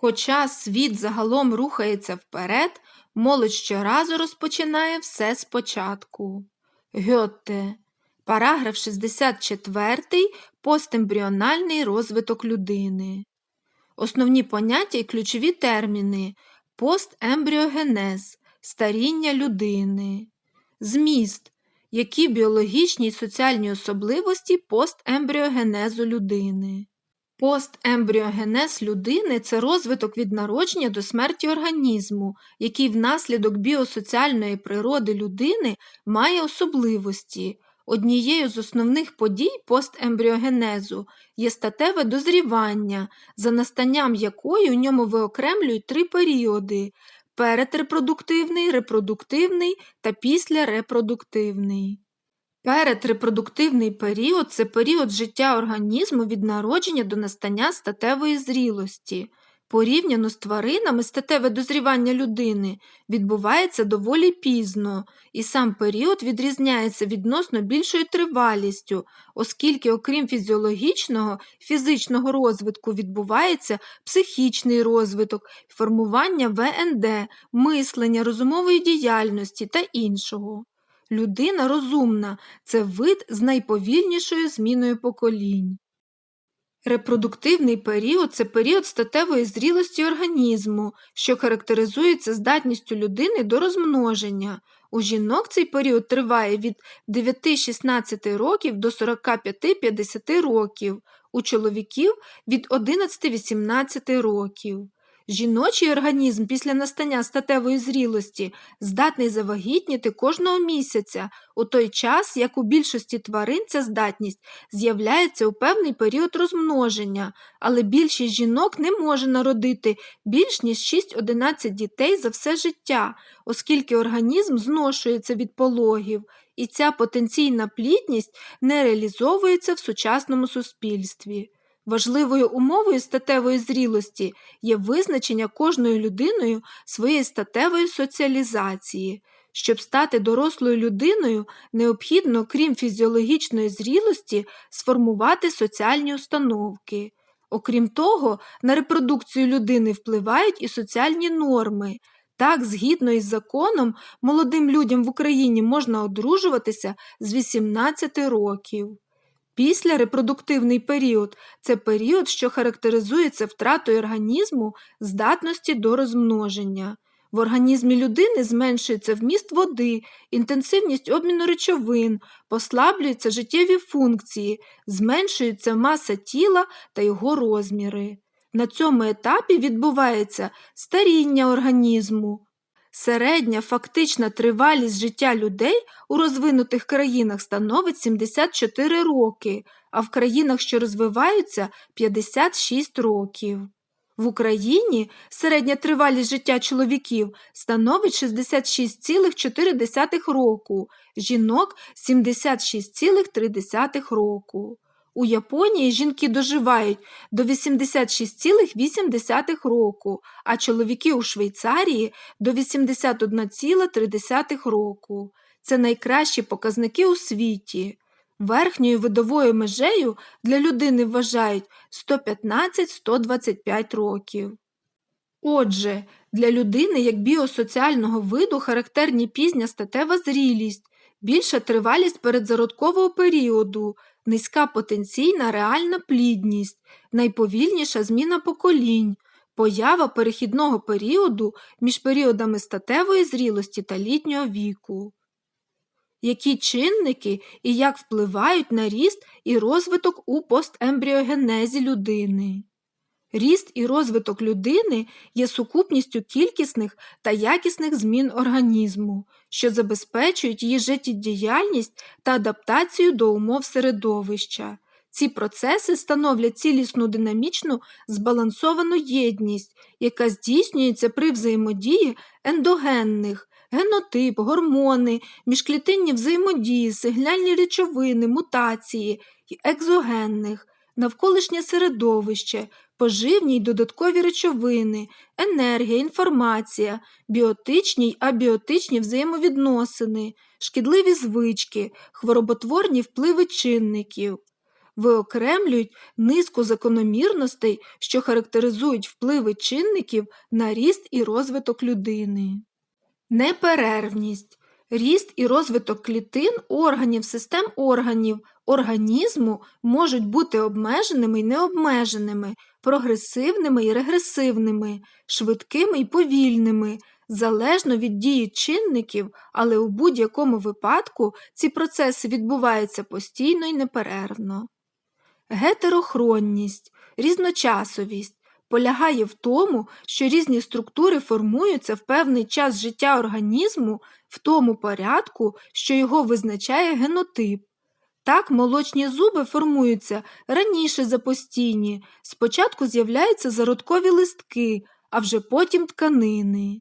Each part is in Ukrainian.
Хоча світ загалом рухається вперед, молодь щоразу розпочинає все спочатку. Гьотте. Параграф 64. Постембріональний розвиток людини. Основні поняття і ключові терміни постембріогенез, старіння людини, зміст, які біологічні і соціальні особливості постембріогенезу людини. Постембріогенез людини це розвиток від народження до смерті організму, який внаслідок біосоціальної природи людини має особливості. Однією з основних подій постембріогенезу є статеве дозрівання, за настанням якої у ньому виокремлюють три періоди передрепродуктивний, репродуктивний та післярепродуктивний. Передрепродуктивний період це період життя організму від народження до настання статевої зрілості. Порівняно з тваринами статеве дозрівання людини відбувається доволі пізно, і сам період відрізняється відносно більшою тривалістю, оскільки, окрім фізіологічного фізичного розвитку, відбувається психічний розвиток, формування ВНД, мислення, розумової діяльності та іншого. Людина розумна це вид з найповільнішою зміною поколінь. Репродуктивний період це період статевої зрілості організму, що характеризується здатністю людини до розмноження. У жінок цей період триває від 9-16 років до 45-50 років, у чоловіків від 11-18 років. Жіночий організм після настання статевої зрілості здатний завагітніти кожного місяця, у той час, як у більшості тварин ця здатність з'являється у певний період розмноження, але більшість жінок не може народити більш ніж 6-11 дітей за все життя, оскільки організм зношується від пологів, і ця потенційна плідність не реалізовується в сучасному суспільстві. Важливою умовою статевої зрілості є визначення кожною людиною своєї статевої соціалізації. Щоб стати дорослою людиною, необхідно, крім фізіологічної зрілості, сформувати соціальні установки. Окрім того, на репродукцію людини впливають і соціальні норми. Так, згідно із законом, молодим людям в Україні можна одружуватися з 18 років. Післярепродуктивний період це період, що характеризується втратою організму здатності до розмноження. В організмі людини зменшується вміст води, інтенсивність обміну речовин, послаблюються життєві функції, зменшується маса тіла та його розміри. На цьому етапі відбувається старіння організму. Середня фактична тривалість життя людей у розвинутих країнах становить 74 роки, а в країнах, що розвиваються 56 років. В Україні середня тривалість життя чоловіків становить 66,4 року, жінок 76,3 року. У Японії жінки доживають до 86,8 року, а чоловіки у Швейцарії до 81,3 року. Це найкращі показники у світі. Верхньою видовою межею для людини вважають 115-125 років. Отже, для людини як біосоціального виду характерні пізня статева зрілість, більша тривалість передзародкового періоду, низька потенційна реальна плідність, найповільніша зміна поколінь, поява перехідного періоду між періодами статевої зрілості та літнього віку. Які чинники і як впливають на ріст і розвиток у постембріогенезі людини? Ріст і розвиток людини є сукупністю кількісних та якісних змін організму, що забезпечують її життєдіяльність та адаптацію до умов середовища. Ці процеси становлять цілісну динамічну збалансовану єдність, яка здійснюється при взаємодії ендогенних, генотип, гормони, міжклітинні взаємодії, сигнальні речовини, мутації екзогенних, навколишнє середовище, поживні й додаткові речовини, енергія, інформація, біотичні й абіотичні взаємовідносини, шкідливі звички, хвороботворні впливи чинників. виокремлюють низку закономірностей, що характеризують впливи чинників на ріст і розвиток людини. Неперервність Ріст і розвиток клітин, органів, систем органів, організму можуть бути обмеженими і необмеженими, прогресивними і регресивними, швидкими і повільними, залежно від дії чинників, але у будь-якому випадку ці процеси відбуваються постійно і неперервно. Гетерохронність, різночасовість полягає в тому, що різні структури формуються в певний час життя організму в тому порядку, що його визначає генотип. Так, молочні зуби формуються раніше за постійні, спочатку з'являються зародкові листки, а вже потім тканини.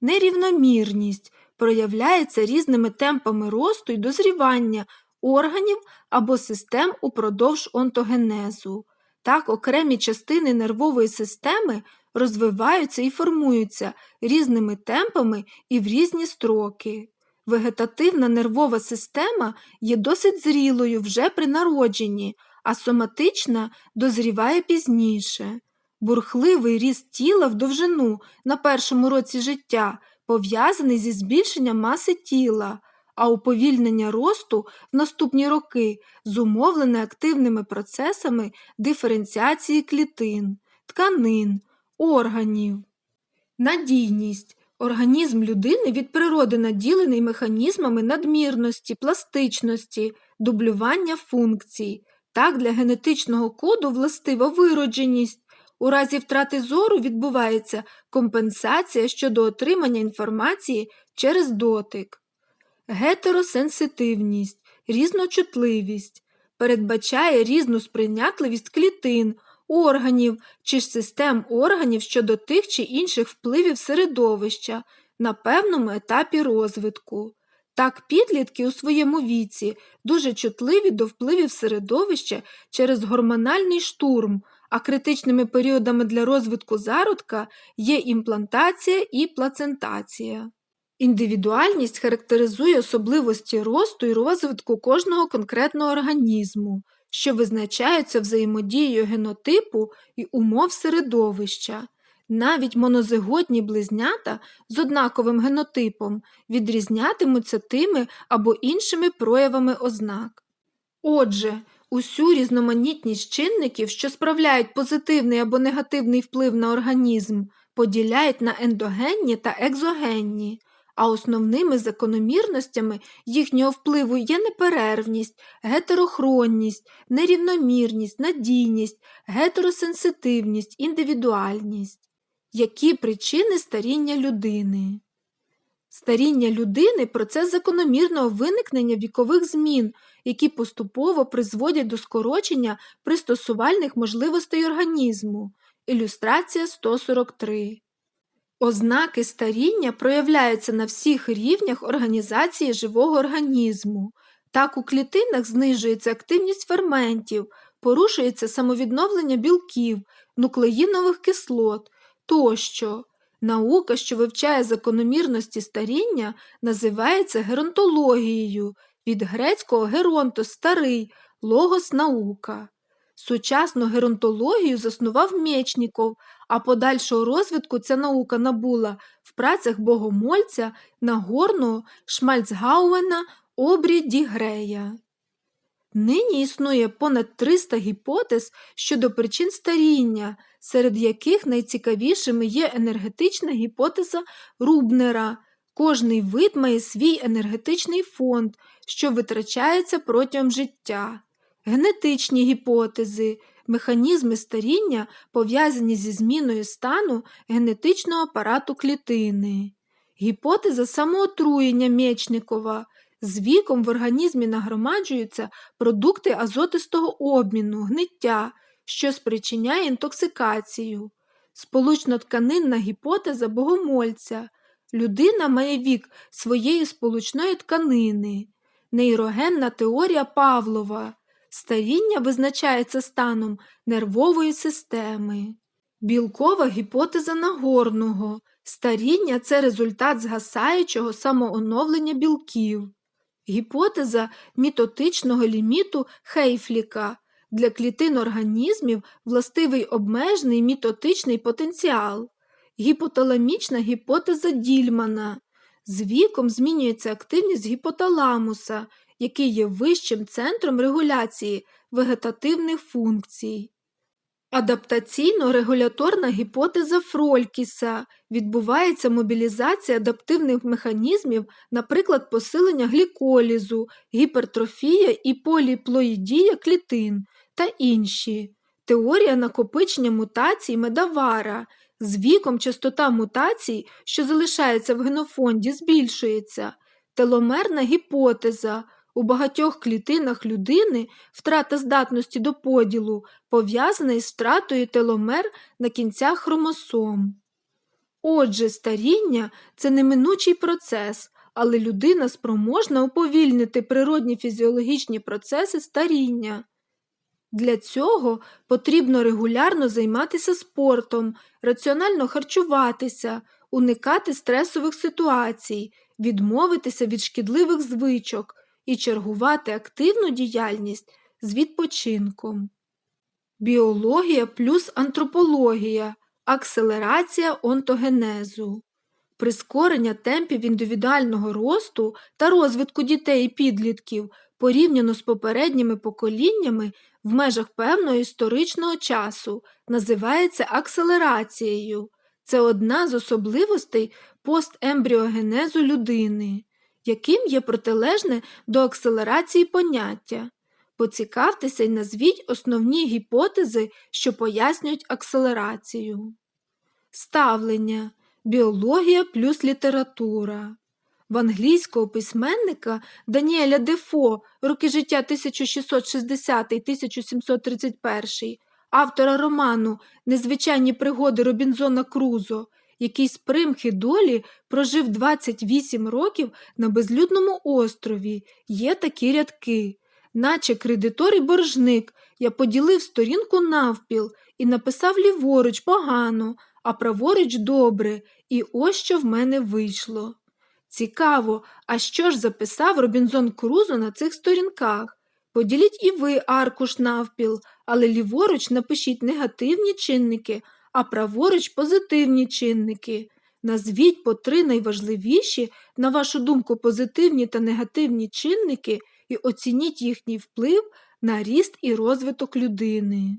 Нерівномірність проявляється різними темпами росту і дозрівання органів або систем упродовж онтогенезу. Так, окремі частини нервової системи розвиваються і формуються різними темпами і в різні строки. Вегетативна нервова система є досить зрілою вже при народженні, а соматична дозріває пізніше. Бурхливий ріст тіла в довжину на першому році життя пов'язаний зі збільшенням маси тіла, а уповільнення росту в наступні роки зумовлене активними процесами диференціації клітин, тканин, органів. Надійність. Організм людини від природи наділений механізмами надмірності, пластичності, дублювання функцій. Так, для генетичного коду властива виродженість. У разі втрати зору відбувається компенсація щодо отримання інформації через дотик гетеросенситивність, різночутливість, передбачає різну сприйнятливість клітин, органів чи ж систем органів щодо тих чи інших впливів середовища на певному етапі розвитку. Так, підлітки у своєму віці дуже чутливі до впливів середовища через гормональний штурм, а критичними періодами для розвитку зародка є імплантація і плацентація. Індивідуальність характеризує особливості росту і розвитку кожного конкретного організму, що визначаються взаємодією генотипу і умов середовища. Навіть монозиготні близнята з однаковим генотипом відрізнятимуться тими або іншими проявами ознак. Отже, усю різноманітність чинників, що справляють позитивний або негативний вплив на організм, поділяють на ендогенні та екзогенні а основними закономірностями їхнього впливу є неперервність, гетерохронність, нерівномірність, надійність, гетеросенситивність, індивідуальність. Які причини старіння людини? Старіння людини процес закономірного виникнення вікових змін, які поступово призводять до скорочення пристосувальних можливостей організму. Ілюстрація 143 Ознаки старіння проявляються на всіх рівнях організації живого організму. Так у клітинах знижується активність ферментів, порушується самовідновлення білків, нуклеїнових кислот тощо. Наука, що вивчає закономірності старіння, називається геронтологією від грецького геронто старий, логос наука. Сучасну геронтологію заснував Мєчніков, а подальшого розвитку ця наука набула в працях богомольця Нагорного Шмальцгауена Обрі Дігрея. Нині існує понад 300 гіпотез щодо причин старіння, серед яких найцікавішими є енергетична гіпотеза Рубнера. Кожний вид має свій енергетичний фонд, що витрачається протягом життя генетичні гіпотези, механізми старіння пов'язані зі зміною стану генетичного апарату клітини, гіпотеза самоотруєння Мєчникова. З віком в організмі нагромаджуються продукти азотистого обміну, гниття, що спричиняє інтоксикацію, сполучно-тканинна гіпотеза богомольця. Людина має вік своєї сполучної тканини, нейрогенна теорія Павлова, Старіння визначається станом нервової системи. Білкова гіпотеза Нагорного. Старіння це результат згасаючого самооновлення білків. Гіпотеза мітотичного ліміту Хейфліка. Для клітин організмів властивий обмежений мітотичний потенціал. Гіпоталамічна гіпотеза Дільмана. З віком змінюється активність гіпоталамуса, який є вищим центром регуляції вегетативних функцій. Адаптаційно-регуляторна гіпотеза Фролькіса відбувається мобілізація адаптивних механізмів, наприклад, посилення гліколізу, гіпертрофія і поліплоїдія клітин та інші. Теорія накопичення мутацій Медавара. З віком частота мутацій, що залишається в генофонді, збільшується. Теломерна гіпотеза. У багатьох клітинах людини втрата здатності до поділу пов'язана із втратою теломер на кінцях хромосом. Отже, старіння це неминучий процес, але людина спроможна уповільнити природні фізіологічні процеси старіння. Для цього потрібно регулярно займатися спортом, раціонально харчуватися, уникати стресових ситуацій, відмовитися від шкідливих звичок і чергувати активну діяльність з відпочинком. Біологія плюс антропологія, акселерація онтогенезу, прискорення темпів індивідуального росту та розвитку дітей і підлітків порівняно з попередніми поколіннями в межах певного історичного часу називається акселерацією. Це одна з особливостей постембріогенезу людини, яким є протилежне до акселерації поняття. Поцікавтеся і назвіть основні гіпотези, що пояснюють акселерацію. Ставлення біологія плюс література. В англійського письменника Даніеля Дефо, роки життя 1660-1731, автора роману Незвичайні пригоди Робінзона Крузо, який з примхи долі прожив 28 років на безлюдному острові, є такі рядки. Наче кредитор і боржник, я поділив сторінку навпіл і написав ліворуч погано, а праворуч добре, і ось що в мене вийшло. Цікаво, а що ж записав Робінзон Крузо на цих сторінках? Поділіть і ви аркуш навпіл, але ліворуч напишіть негативні чинники, а праворуч позитивні чинники. Назвіть по три найважливіші, на вашу думку, позитивні та негативні чинники і оцініть їхній вплив на ріст і розвиток людини.